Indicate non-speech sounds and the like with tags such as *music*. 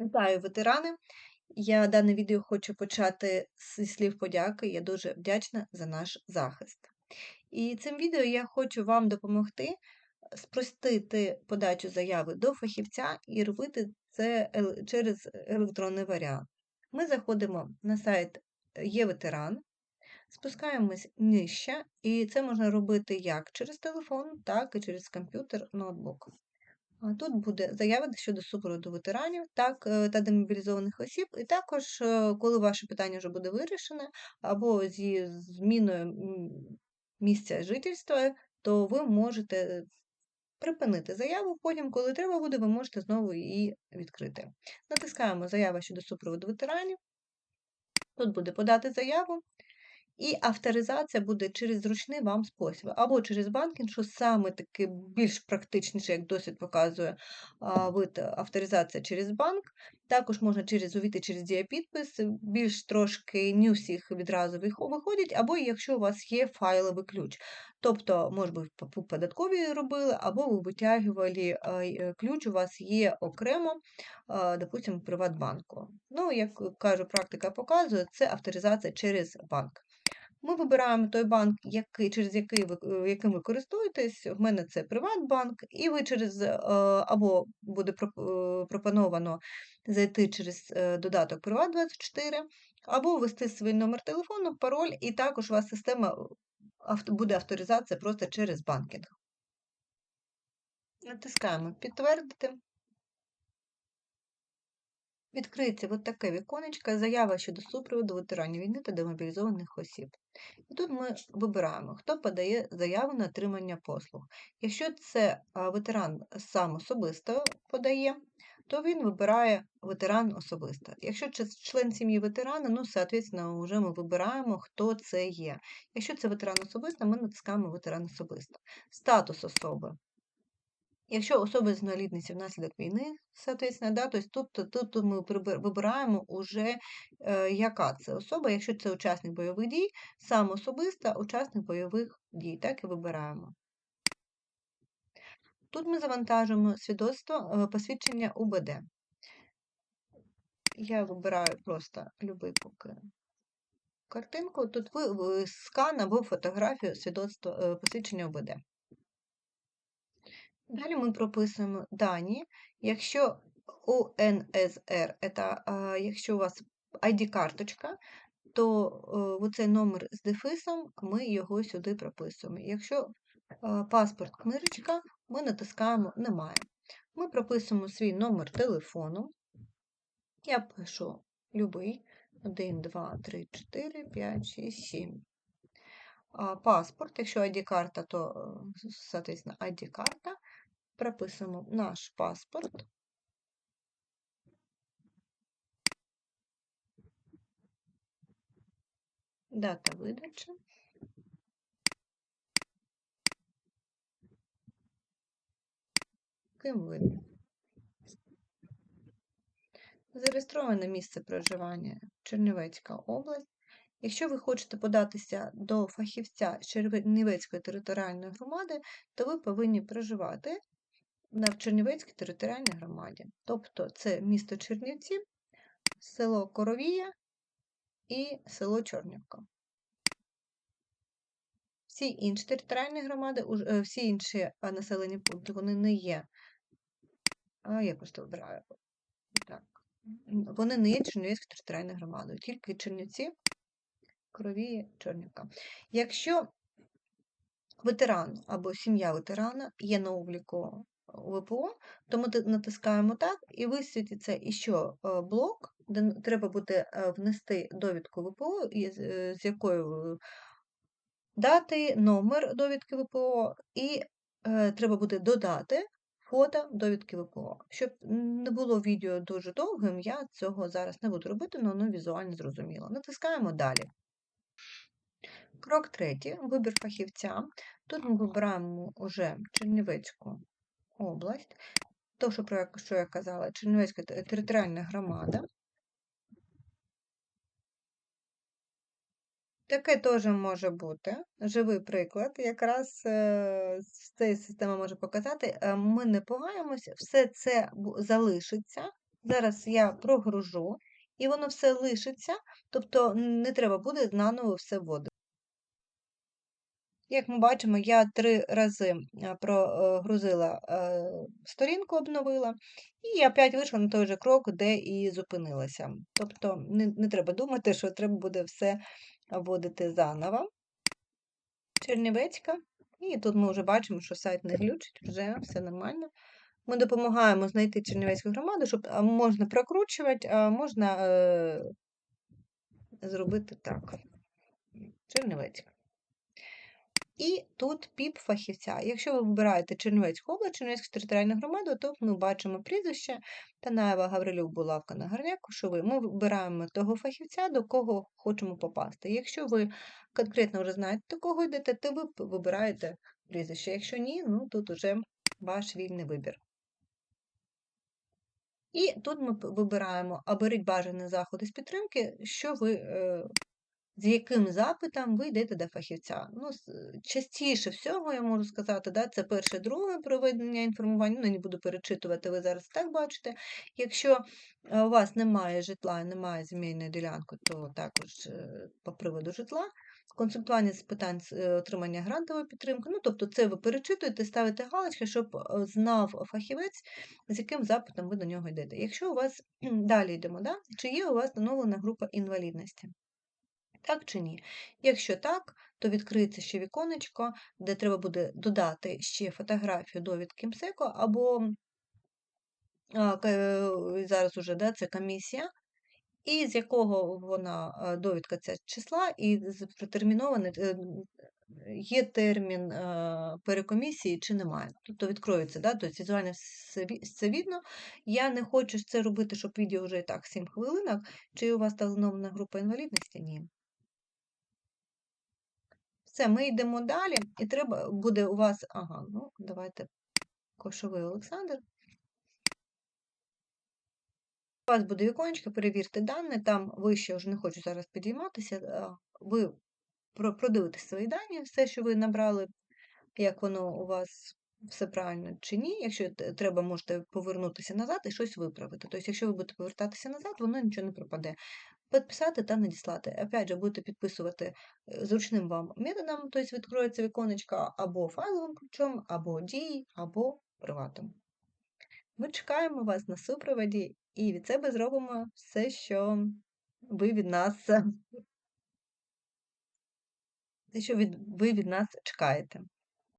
Вітаю, ветерани! Я дане відео хочу почати зі слів подяки. Я дуже вдячна за наш захист. І цим відео я хочу вам допомогти спростити подачу заяви до фахівця і робити це через електронний варіант. Ми заходимо на сайт Є-ветеран, спускаємось нижче, і це можна робити як через телефон, так і через комп'ютер, ноутбук. Тут буде заява щодо супроводу ветеранів так, е, та демобілізованих осіб, і також, е, коли ваше питання вже буде вирішене, або зі зміною місця жительства, то ви можете припинити заяву, потім, коли треба буде, ви можете знову її відкрити. Натискаємо Заява щодо супроводу ветеранів. Тут буде подати заяву. І авторизація буде через зручний вам спосіб, або через банкінг, що саме таки більш практичніше, як досвід показує вид авторизація через банк. Також можна через увійти через дієпідпис, більш трошки не всіх відразу виходять, або якщо у вас є файловий ключ. Тобто, може би, по податкові робили, або ви витягували е, ключ, у вас є окремо, допустимо, Приватбанку. Ну, як кажу, практика показує, це авторизація через банк. Ми вибираємо той банк, який, через який ви, е, яким ви користуєтесь. В мене це Приватбанк, і ви через е, або буде е, пропоновано зайти через додаток Приват24, або ввести свій номер телефону, пароль, і також у вас система буде авторизація просто через банкінг. Натискаємо Підтвердити. Відкриється от таке віконечко, заява щодо супроводу ветеранів війни та демобілізованих осіб. І тут ми вибираємо, хто подає заяву на отримання послуг. Якщо це ветеран сам особисто подає, то він вибирає ветеран особисто. Якщо це член сім'ї ветерана, ну, соответственно, вже ми вибираємо, хто це є. Якщо це ветеран особисто, ми натискаємо ветеран особисто. Статус особи. Якщо особа з інвалідністю внаслідок війни, соответственно, да, тобто тут, тут, ми вибираємо уже, е, яка це особа, якщо це учасник бойових дій, сам особисто учасник бойових дій, так і вибираємо. Тут ми завантажуємо свідоцтво е, посвідчення УБД. Я вибираю просто любий поки картинку. Тут скан або фотографію свідоцтва е, посвідчення УБД. Далі ми прописуємо дані. Якщо УНСР, це якщо у вас ID-карточка, то оцей номер з дефісом ми його сюди прописуємо. Якщо паспорт книжечка, ми натискаємо Немає. Ми прописуємо свій номер телефону. Я пишу любий 1, 2, 3, 4, 5, 6, 7. Паспорт, якщо ID-карта, то, соответственно, ID-карта прописуємо наш паспорт. Дата видачі. Ким ви? Зареєстроване місце проживання Чернівецька область. Якщо ви хочете податися до фахівця Чернівецької територіальної громади, то ви повинні проживати в Чернівецькій територіальній громаді. Тобто це місто Чернівці, село Коровія і село Чорнівка. Всі інші територіальні громади, е, всі інші населені пункти, вони не є. А я просто вибираю. Так. Вони не є Чернівецькою територіальною громадою, тільки Чернівці, Коровії, Чорнівка. Якщо ветеран або сім'я ветерана є на обліку ВПО, то ми натискаємо так, і висвітиться іще блок, де треба буде е, внести довідку ВПО, е, з якою дати, номер довідки ВПО, і е, треба буде додати фото довідки ВПО. Щоб не було відео дуже довгим, я цього зараз не буду робити, але воно візуально зрозуміло. Натискаємо далі. Крок третій вибір фахівця. Тут ми вибираємо вже Чернівецьку область, то, що про що я казала, Чернівецька територіальна громада. Таке теж може бути живий приклад. Якраз ця система може показати, е, ми не погаємося, все це залишиться Зараз я прогружу, і воно все лишиться, тобто не треба буде наново все вводити. Як ми бачимо, я 3 рази е, прогрузила е, сторінку, обновила, і опять вийшла на той же крок, де і зупинилася. Тобто не, не треба думати, що треба буде все вводити заново. Чернівецька. І тут ми вже бачимо, що сайт не глючить, вже все нормально. Ми допомагаємо знайти Чернівецьку громаду, щоб можна прокручувати, а можна е, зробити так. Чернівецька. І тут піп фахівця. Якщо ви вибираєте Чернівецьку область, Чернівецьку територіальну громаду, то ми бачимо прізвище Танаєва Гаврилюк Булавка на Гарняк, Кошовий. Ми вибираємо того фахівця, до кого хочемо попасти. Якщо ви конкретно вже знаєте, до кого йдете, то ви вибираєте прізвище. Якщо ні, ну тут уже ваш вільний вибір. І тут ми вибираємо оберіть бажані заходи з підтримки, що ви е, з яким запитом ви йдете до фахівця. Ну, Частіше всього, я можу сказати, да, це перше, друге проведення інформування, ну, не буду перечитувати, ви зараз так бачите. Якщо е, у вас немає житла, немає земельної ділянки, то також е, по приводу житла. Консультування з питань е, отримання грантової підтримки. Ну, тобто, це ви перечитуєте, ставите галочки, щоб знав фахівець, з яким запитом ви до нього йдете. Якщо у вас далі йдемо, да? чи є у вас встановлена група інвалідності? Так чи ні? Якщо так, то відкриється ще віконечко, де треба буде додати ще фотографію довідки МСЕКО, або а, зараз уже да, це комісія, і з якого вона довідка ця числа, і протерміноване е, є термін перекомісії чи немає. Тобто відкроється, да, тобто візуально все видно. Я не хочу це робити, щоб відео вже і так 7 хвилинок. Чи у вас встановлена група інвалідності? Ні. Все, ми йдемо далі, і треба буде у вас, ага, ну, давайте Кошовий Олександр. У вас буде віконечко, перевірте дані, там вище вже не хочу зараз підійматися, ви продивите свої дані, все, що ви набрали, як воно у вас все правильно чи ні. Якщо треба, можете повернутися назад і щось виправити. Тобто, якщо ви будете повертатися назад, воно нічого не пропаде. Підписати та надіслати. Опять же, будете підписувати е, зручним вам методом, тобто відкроється віконечко або файловим ключом, або дій, або приватом. Ми чекаємо вас на супроводі і від себе зробимо все, що ви від нас, *laughs* те, що ви від нас чекаєте.